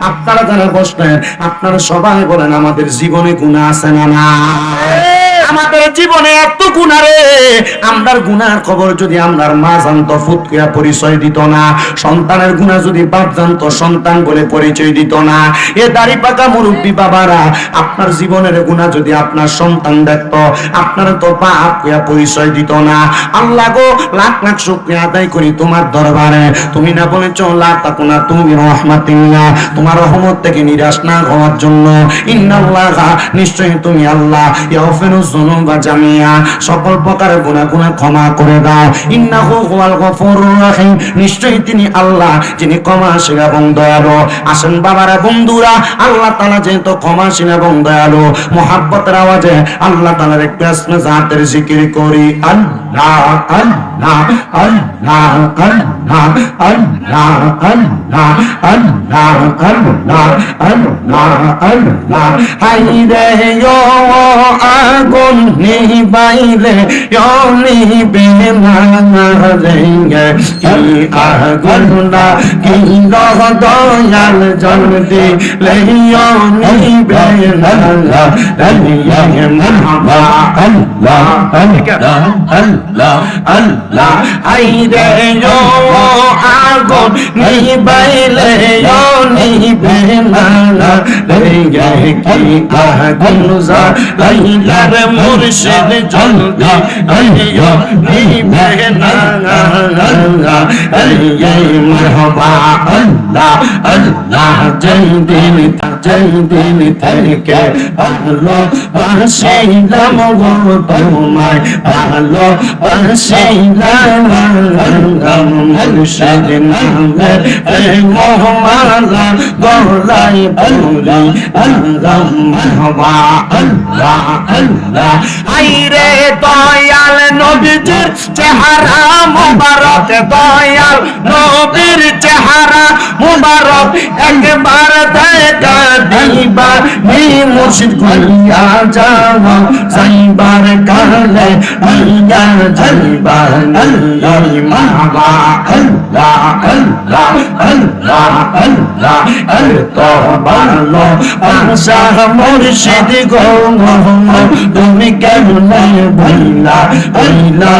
আপনারা যারা বসলেন আপনারা সবাই বলেন আমাদের জীবনে গুণা আছে না না আমাদের জীবনে এত গুণা রে। আমরার গুনার খবর যদি আমরার মা জানতো ফুটকিয়া পরিচয় দিত না। সন্তানের গুণা যদি বাপ জানতো, সন্তান বলে পরিচয় দিত না। এ দাড়ি পাকা মুরব্বী বাবারা, আপনার জীবনের গুণা যদি আপনার সন্তান দেখত, আপনার তো বাপ কুয়া পরিচয় দিত না। আল্লাহ গো, লাখ লাখ শুক্রিয়া আদায় করি তোমার দরবারে। তুমি না বলেছ, লা তাকুনা তুমি রহমাতিল্লাহ তোমার রহমত থেকে নিরাশ না হওয়ার জন্য। ইন্নাল্লাহ, নিশ্চয়ই তুমি আল্লাহ। ইয়াগফিরু যুনুবা জামিয়া, সকল প্রকার গুনাহ ক্ষমা করে দাও। ইন্নাহু হুয়াল গফুরুর রহিম। নিশ্চয়ই তিনি আল্লাহ, যিনি ক্ষমাশীল এবং দয়ালু। আসেন বাবারা, বন্ধুরা, আল্লাহ তাআলা যেহেতু ক্ষমাশীল এবং দয়ালু, মোহাব্বতের আওয়াজে আল্লাহ তাআলার একটু আসমে জাতের জিকির করি। আল্লাহ আল্লাহ আল্লাহ আল্লাহ আল্লাহ আল্লাহ আল্লাহ আল্লাহ আল্লাহ আল্লাহ। হাই রে আগুন অনি বাইরে, অনি বেনা রেঙ্গে। কি আগুনা কি রহ দয়াল জলদি লেই অনি বেনা রেঙ্গে মহাবা আল্লাহ আল্লাহ আল্লাহ আল্লাহ আইরে ও আগুন নি বাইলে অনি বেনা রেঙ্গে। কি আগুনা লাইলার মুর্শিদ জলদি আইয়া মেহনা আল্লাহ আল্লাহ আল্লাহ জয় দিন জয় দিন থেকে ভালো বাসাইলাম গো তোমায় ভালো বাসাইলাম মুর্শিদ নামের মোহমালা গলাই বলি আল্লাহ মারহাবা আল্লাহ আল্লাহ। আইরে দয়াল নবীজির চেহারা মুবারক, দয়াল নবীর চেহারা মুবারক। भारत है का दीवानी মুর্শিদ গুলিয়া যাওয়া যাইবার কালে আইয়া যাইবার আল্লাহ মাহবা আল্লাহ আল্লাহ আল্লাহ আল্লাহ তো ভালো আশা মুর্শিদ গো তুমি কেমন ভাইলা ভাইলা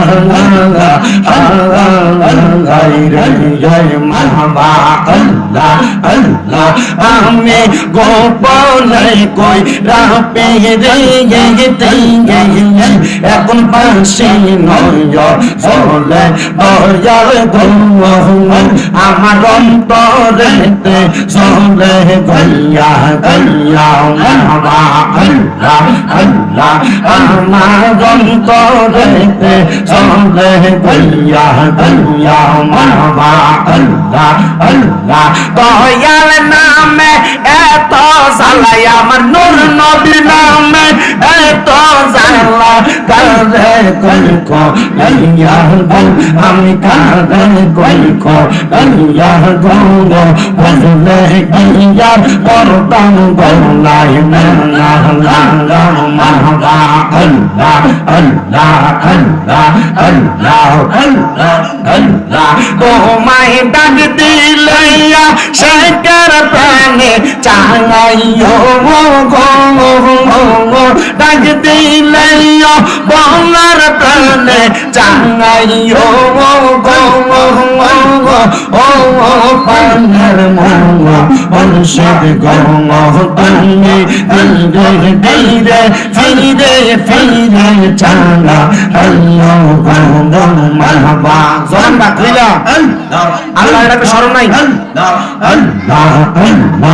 মাহবা আল্লাহ আল্লাহ, আমি গোপনে কই রাপে এখন পাশে নজর চলে নজর ঘুমন আমার অন্তরে চলে গল্লা গল্লা আল্লাহ আল্লাহ, আমার অন্তরে চলে গল্লা গল্লা মাহবা আল্লাহ আল্লাহ, দয়াল নামে আল্লাহ আমার নূর নবীর নামে এত জালা কারে কই কো আল্লাহ বল আমি কারে কই কো আল্লাহ গঙ্গ বলে আল্লাহ পরতাম গলাই না না না না মাহবা আল্লাহ আল্লাহ আল্লাহ আল্লাহ আল্লাহ আল্লাহ। ও মাই দিলাইয়া শেকার প্রাণে চাঙাইয়া ডাক দিলাইয়া বলার প্রাণে চাঙাইও গো ও পানের মঙ্গা অনুষদ গঙ্গ তুমি ধীরে ধীরে ফিরে ফিরে চাঙা আল্লাহ গঙ্গ মাহবা জোরান বাকরিলা আল্লাহ এটাকে স্মরণ নাই আল্লাহ আল্লাহ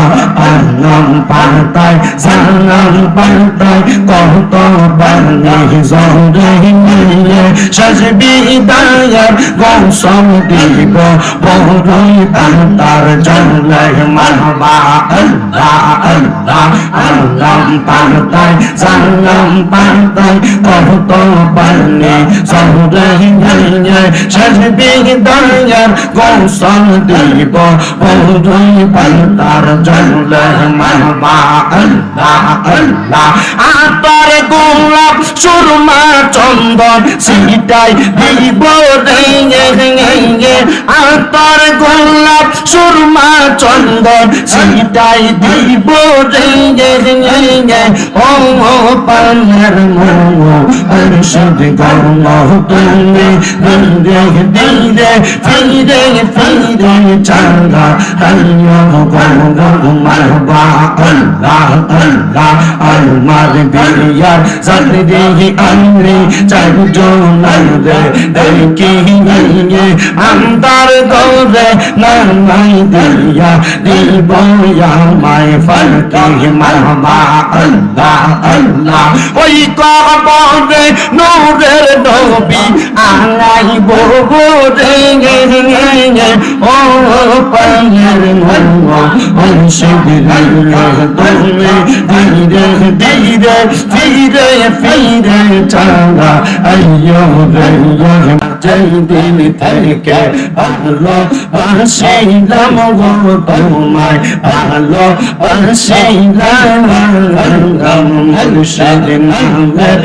দিব অন্তর জঙ্গলের মারবা আল্লাহ আল্লাহ আল্লাহ পারতাই সাল্লাম পারতাই কহত পারলে সহলাই হাইয়ে সাজবে দায়ার কৌশল দিব বহুদই পারতার জঙ্গলের মারবা আল্লাহ আল্লাহ আতর গোলাপ সুরমা চন্দন সিটাই দিব রে আতর গোলাপ সুরমা চন্দন সেটাই দিব রেঙ্গে রেঙ্গে ও পান মো অর্ষদ গম তুমি দিরে দিরে ফিরে ফিরে চাঙ্গা আল্লাহ গম গম মারবা আল্লাহ আল্লাহ, আলমার বিয়ার সাথে দেহি আমরে চারজন রে দেখি নিয়ে আন্দার গরে, নামাই দিয়া দিব আমায় ফালকি মারবা আল্লাহ আল্লাহ, ওই কবরে নূরের নবী আলাই বহো রে ও তুমি ধীরে ধীরে ফিরে ফিরে চালা আইয়ো রে। যেই দিন থেকে ভালো বাসিলাম গো তোমায় ভালো বাসিলাম মুর্শিদ নামের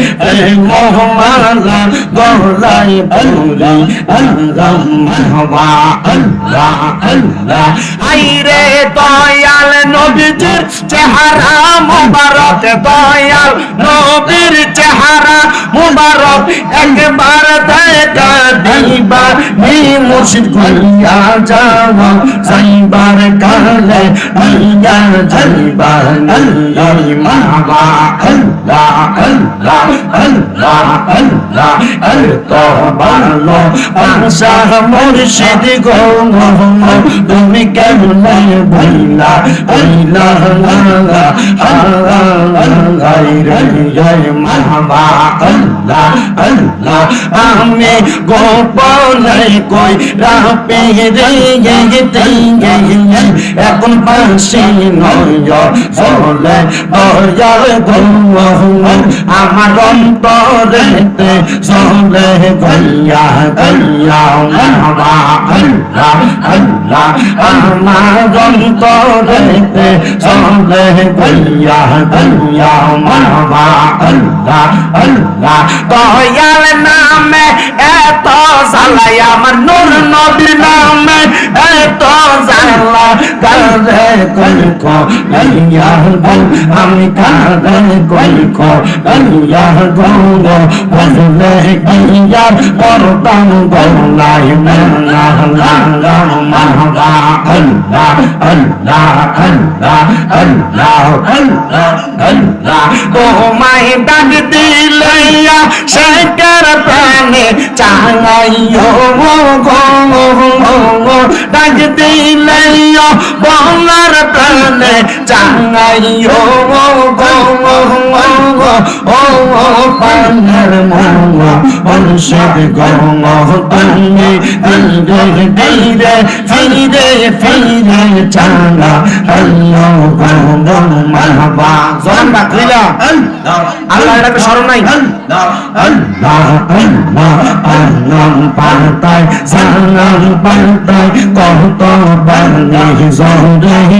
মোহমালা গলাই পুরি আল্লাহ মাহবা আল্লাহ আল্লাহ আইরে দয়াল নবীজির চেহারা মুবারক দয়াল নবীর চেহারা মুবারক একবার দেখা দিবা নি মুর্শিদ গলিয়া যাওয়া যাইবার কালে নিয়া যাইবা আল্লাহ মাহবা আল্লাহ আল্লাহ আল্লাহ আল্লাহ ভালো আশা মুর্শিদ গো তুমি কেমন ভাইলা ভাইলা মাহবা আল্লাহ আল্লাহ আমি গোপনে কই? রাপে রে এখন পাশে নয় চলে দয়াল গো আমার অন্তরে চলে গইয়া গইয়া মাহবা আল্লাহ। আল্লাহ আমার অন্তরেতে চলে গইয়া গইয়া মাহবা আল্লাহ আল্লাহ দয়াল নামে এত সালাই আমার নূর নবীর নামে এত জালা কারে কলক লাইয়া গো আমি কারে কলক লাইয়া গো বললে গিয়া পরতাম গলাই মনা লাগা মাহবা আল্লাহ তোমায় ডাক দিলাইয়া শেখর প্রাণে চাঙাইও ডাক দিলাইয়া বলার প্রাণে চাঙাইও ও পানের মঙ্গ অনুষদ গঙ্গ ধীরে ফিরে ফিরে চাঙা আল্লাহ মাহবা জবান বাকরিলা আল্লাহ এটাকে স্মরণ নাই আল্লাহ আল্লাহ আল্লাহ পাতায় সালাম পাতায় কত বানি জরে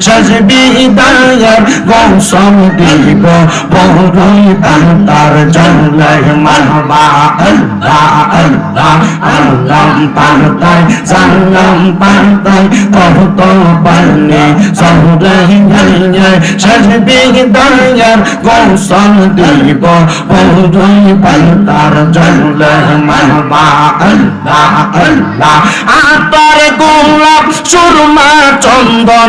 সাজবি দায়ার গৌসম দিব বড়ই তার জলে মাহবা আল্লাহ আল্লাহ আল্লাহ পাতায় সালাম পাতায় কত বানি জরে নিয়ে সাজবি দায়ার গৌসম দিব বড়ই তার জলে মাহবা আল্লাহ আল্লাহ। আতর গোলাপ, সুরমা চন্দন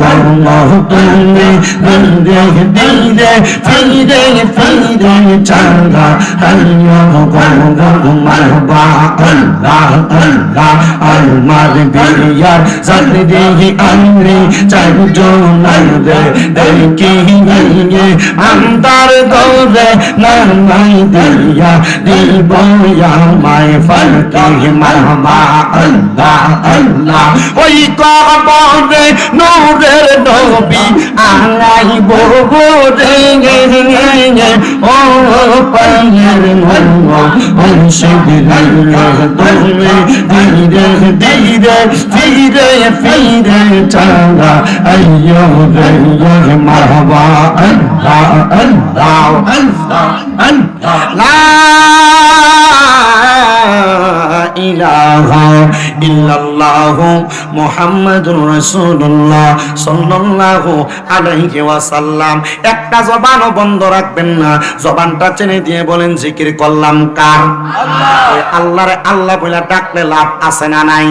গম তুমি দিরে দিরে ফিরে ফিরে চাঙ্গা আল্লাহ গম গম মারবা আল্লাহ আল্লাহ আলমার বিয়ার সাথে দেহি আমরে চারজন রে দেখি নিয়ে আন্দার গরে নামাই দিয়া দিব আমায় ফালকি মারবা আল্লাহ আল্লাহ ওই কবরে নূরের নবী টাঙাইব রে ও পায়ের মুর্শিদ তুমি ধীরে ধীরে ধীরে ফিরে চালা আইয়ো রে মারহাবা আল্লাহ আল্লাহ আল্লাহ আল্লাহ ইল্লাল্লাহ মুহাম্মাদুর রাসূলুল্লাহ সাল্লাল্লাহু আলাইহি ওয়াসাল্লাম। একটা জবানও বন্ধ রাখবেন না। জবানটা চেনে দিয়ে বলেন জিকির করলাম কার? আল্লাহ। আল্লাহরে আল্লাহ বলে ডাকলে লাভ আছে না নাই?